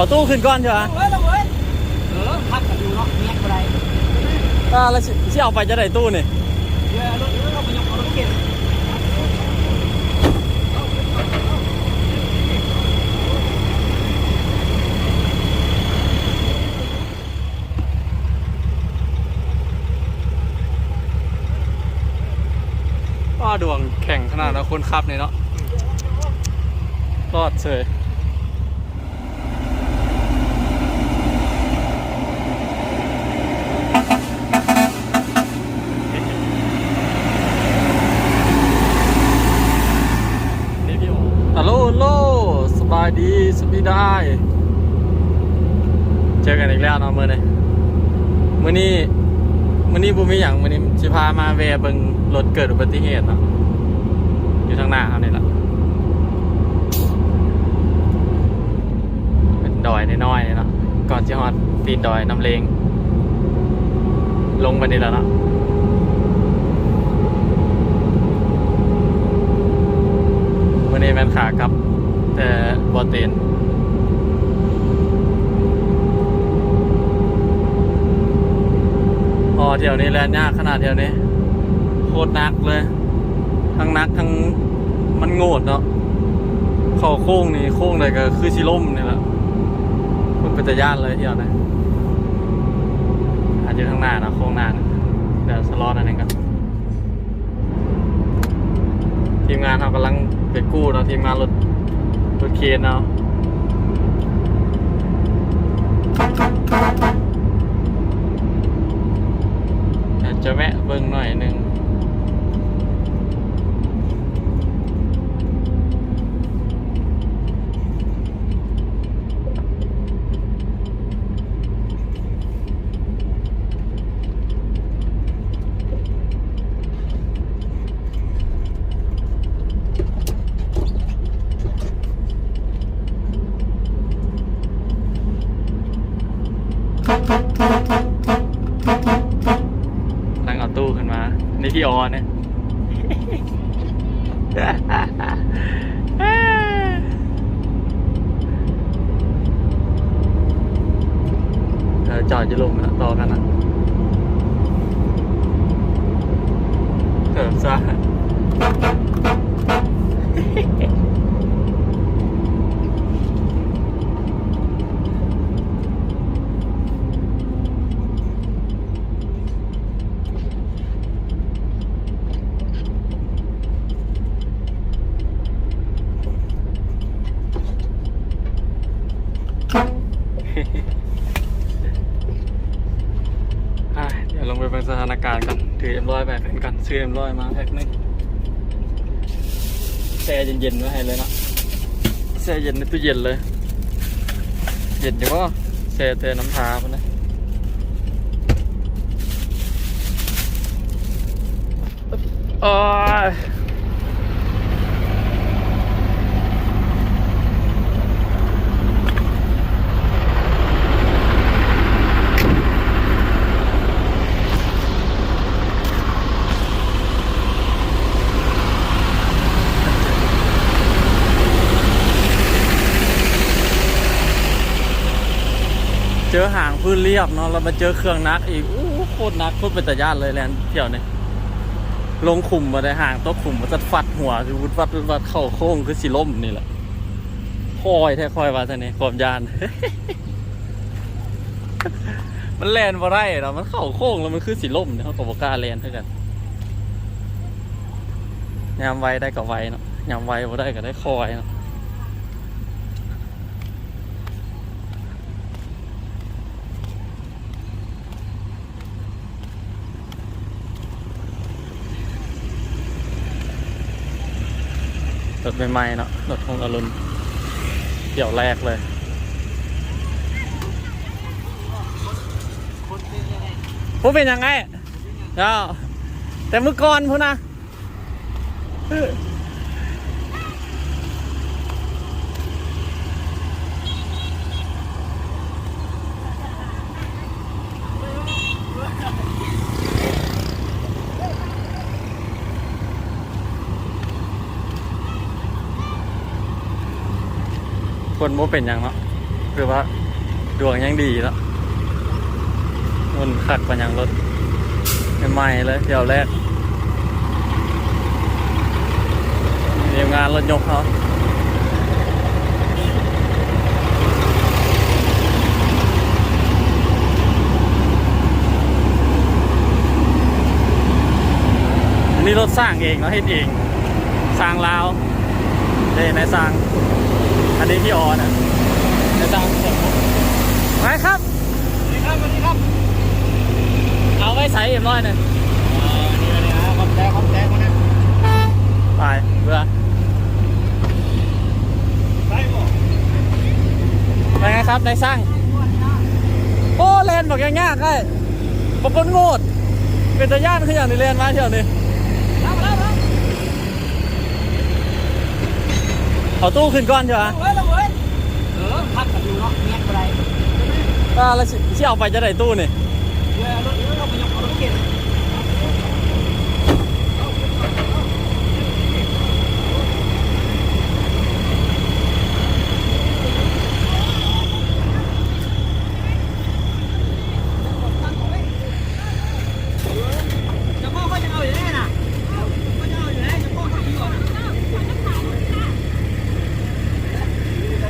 เอาตู้ขึ้นก่อนใช่ไหมเฮ้ยเราเว้ยเออพักกันอยู่เนาะเงียบอะไรอ่าแล้วสิสิเอาไปจะได้ตู้นี่เดี๋ยวรถเราไปยกเอารถเก็บป้าดวงแข่งขนาดแล้วคนขับเนี่ยเนาะรอดเฉยนี่พี่โอฮัลโหลฮัลโหลสบาย ดีสบายได้ เจอกันอีกแล้วเนาะมือนี้มื่อนี้มือนี้บุมีอย่างมือนี้สิพามาแวเบิงรถเกิดอุบัติเหตุเนาะอยู่ทางหน้าเขานี่แหละเป็นดอยน้อยๆเนาะก่อนจะฮอดตีนดอยน้ำเลง ลงไปนี่แล้วเนาะมือนี้แม่นขากับ แต่บอเตน อเที่ยวนี้แลนยากขนาดเที่ยวนี้ โคตรนักเลย ทั้งนักทั้งมันโงดเนาะข่าโค้งนี่โค้งเลยก็คือชิล่มนี่แหละมันเป็นตะยานเลยเที่ยวนะอาจจะข้างหน้านะโค้งหน้านะเดี๋ยวสล็อตอันนึงกันทีมงานเรากำลังไปกู้เนาะทีมงานรถรถเคนเนาะ อยาก จะแวะเบิ่งหน่อยหนึ่งนั่งเอาตู้ขึ้นมา นี่พี่ออนเนี่ย เออ จอดจะลงแล้วต่อกันนะเกิดซะอะเดี๋ยวลงไปเป็นสถานการณ์กัน ถือเอ็มร้อยไปเป็นกันซื้อเอ็มร้อยมาแพ็คหนึงแช่เย็นๆไว้ให้เลยนะแช่เย็นในตู้เย็นเลย เย็นอยู่ก็แช่แต่น้ำชาไปนะโอ้ย เจอหางพื้นเรียบเนาะแล้วมาเจอเครื่องนักอีกอู้โคตรนักโคตรเป็นตะยานเลยแลนเที่ยวเนี่ยลงขุมมาได้ห่างตัวขุมมาจะฟัดหัวคือวุดวัดวัดเข้าโค้งคือสิล่มนี่แหละคอยแท้คอยว่าท่านนี่ความยาน มันแลนบ่ได้เนาะมันเข้าโค้งแล้วมันคือสิล่มเนี่ยเขาก็บอกกล้าแลนเท่ากันยามไวได้ก็ไวเนาะยามไวบ่ได้ก็ได้คอยเนาะ ถใหม่ๆเนาะรถของอรุณเดี่ยวแรกเลยคนเป็นยังไงผู้เป็นยังไงเอ้าแต่เมื่อก่อนพูนะ คนโมเป็นยังเนาะคือว่าดวงยังดีแล้วมันขัดปัญญังรถใหม่เลยเดี๋ยวแรกเรียงงานรถยกเขาอันนี้รถสร้างเองเนาะเฮ็ดเอง สร้างลาวเดในสร้าง อันนี้พี่ออนะในสร้างเสร็จไหมครับสวัสดีครับสวัสดีครับ เอาไว้ใส่เอ็มร้อยหนึ่งอ่านี่เลยนะคอมแท้คอมแท้มานะไปเบื่อได้บ่ไปไงครับในสร้างโอ้เลนบอกยังยากเลยปปนโงดเป็นตะย่านขึ้นอย่างนี้เลนมาเที่ยวนี้ รับรับรับ เอาตู้ขึ้นก่อนใช่ไหมเฮ้ยระเบิดเออพักกันอยู่เนาะแยกบ่ได้อ่าแล้วสิสิเอาไปจะได้ตู้นี่ เรือรถเรือเราไปยกเอารถเข็น จะพ่อเขาจะเอาอยู่แน่น่ะเขาจะเอาอยู่แน่จะพ่อเขาอยู่ก่อน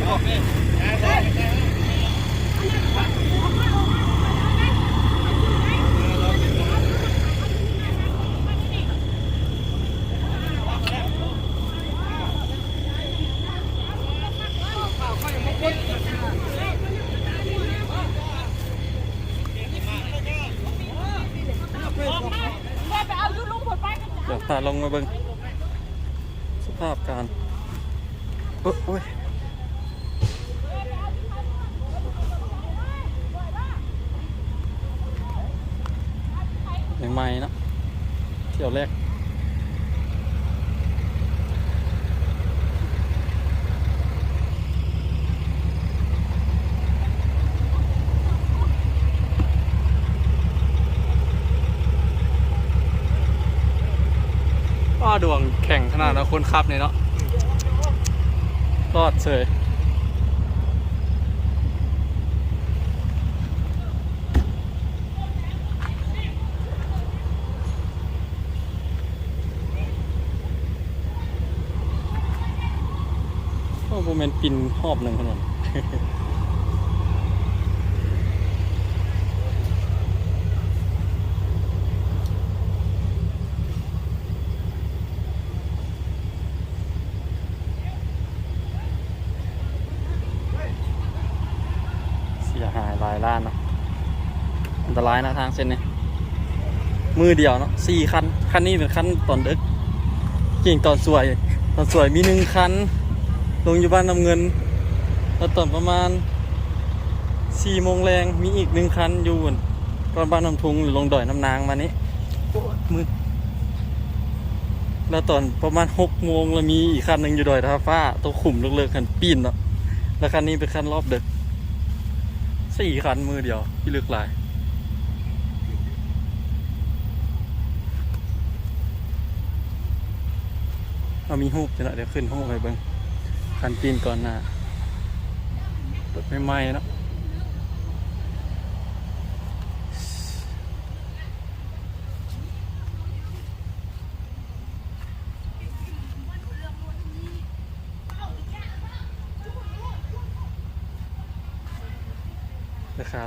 โอเคได้ได้ได้ เดี๋ยวพา ลงมาเบิงสภาพการโอ้ยใหม่ๆนะเที่ยวแรก ดวงแข่งขนาดแล้วคนขับเนี่ยเนาะรอดเฉยโอ้โหแมนปินหอบหนึ่งขนาด เสียหายห ล้านเนาะอันตรายนะทางเส้นนี้มือเดียวเนาะสี่คันคันนี้เป็นคันตอนดึกจริงตอนสวย ตอนสวยมีหนึ่งคัน ลงอยู่บ้านนำเงินแล้วตอนประมาณสี่โมงแรงมีอีกหนึ่งคันอยู่ตอนบ้านน้ำทุงหรือลงดอยน้ำนางมานี้โอ้มืดแล้วตอนประมาณหกโมงแล้วมีอีกคันหนึ่งอยู่ดอยท่าฟ้าตัวขุมเลิกๆคันปีนเนาะแล้วคันนี้เป็นคันรอบเดึก สี่คันมือเดียว พี่ลึกลาย เอามีหูบจะหน่อยเดี๋ยวขึ้นหูบไปเบิ้งคันปีนก่อนหน้าเปิดไม่ไหม้เนาะ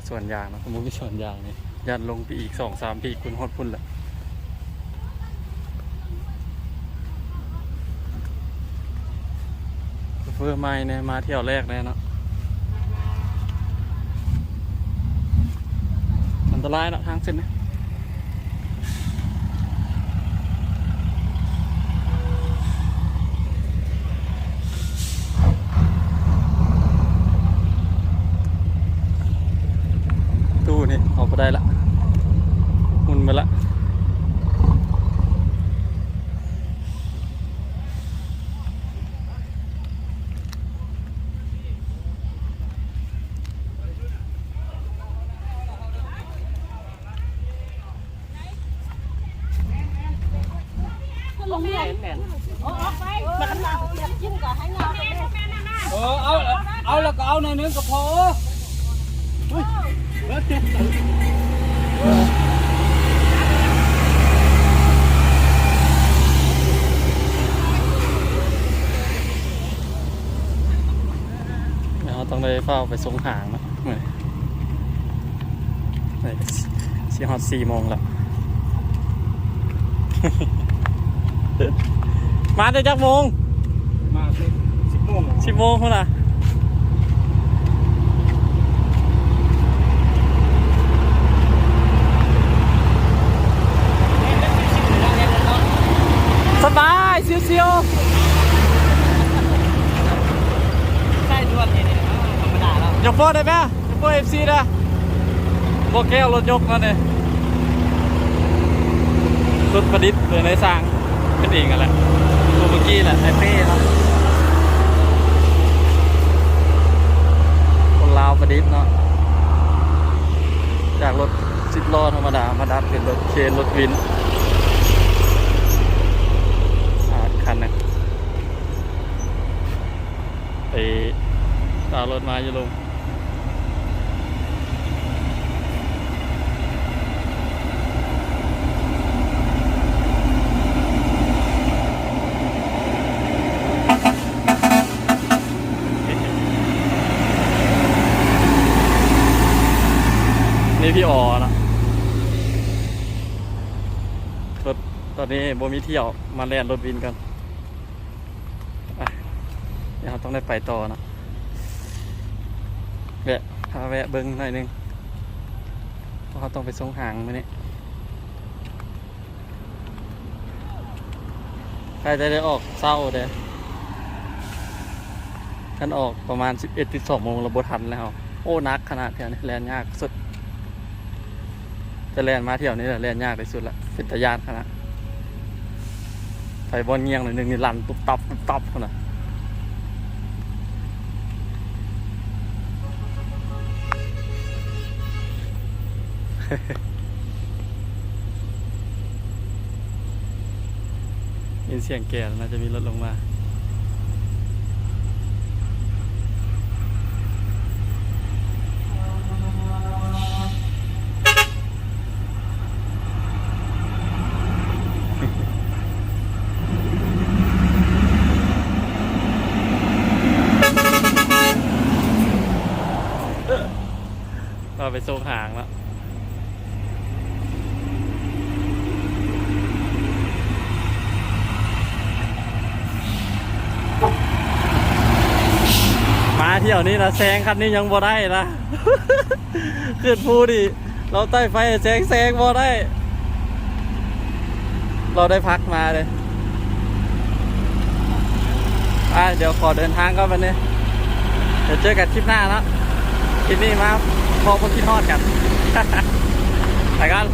ส่วนยางเนาะสมมติมีส่วนยางนี่ยันลงไปอีกสองสามปีคุณฮอดพุ่นแหละเฟอร์ไม้เนี่ยมาเที่ยวแรกเลยเนาะอันตรายเนาะทางเส้นนี้ตู้ นี่ออกไปได้ละหมุนไปละเออเอาเอาแล้วก็เอาในอยนึงก็พอ เราต้องได้เฝ้าไปส่งหางนะเหมือนนี่สี่ฮอตสี่โมงแล้วมาได้จักโมง มาสิสิบโมงสิบโมงเท่าน่ะ สบายเซียวเซียวใช่ด่วนนี่เนี่ยธรรมดาแล้วๆอย่าโฟได้ไหมอย่าโฟเอฟซีนะโบแก้วรถยกมาเนี่ยรถประดิษฐ์เลยในสร้างเป็นเองกันแหละตัวเมื่อกี้แหละไอเป้เนาะคนลาวประดิษฐ์เนาะจากรถสิบล้อธรรมดามาดัดเป็นรถเคนรถวินอ่าคันหนึงไป ตามรถมาอยู่ลงนี่พี่อ๋อนะรถตอนนี้บมีเที่ยวมาแล่นรถวินกันเดี๋ยวต้องได้ไปต่อนะ แวะพาแวะเบิ้งหน่อยนึงเพราะเขาต้องไปส่งหางมาเนี่ยใครจะได้ออกเศร้าเด้ท่านออกประมาณ 11 12โมงเราบทันแล้ว โอ้นักขนาดเที่ยวนี้แลนยากสุด จะแลนมาเที่ยวนี้แหละแลนยากที่สุดละเป็นตะยานขนาดไปบอลเงียงหน่อยนึงนี่ลันตุ๊บตับตุ๊บตับขนาด ยินเสียงแก่แล้วน่าจะมีรถลงมาไปส่งหางแล้ว มา เที่ยวนี้นะแซงคันนี้ยังบ่ได้นะขึ้นภูดิเราใต้ไฟแซงแซงบ่ได้ เราได้พักมาเลยอะเดี๋ยวขอเดินทางก็ไปเนี่ยเดี๋ยวเจอกันคลิปหน้าแล้วคลิปนี้มาพอพวกคิดทอดกัน ไปกัน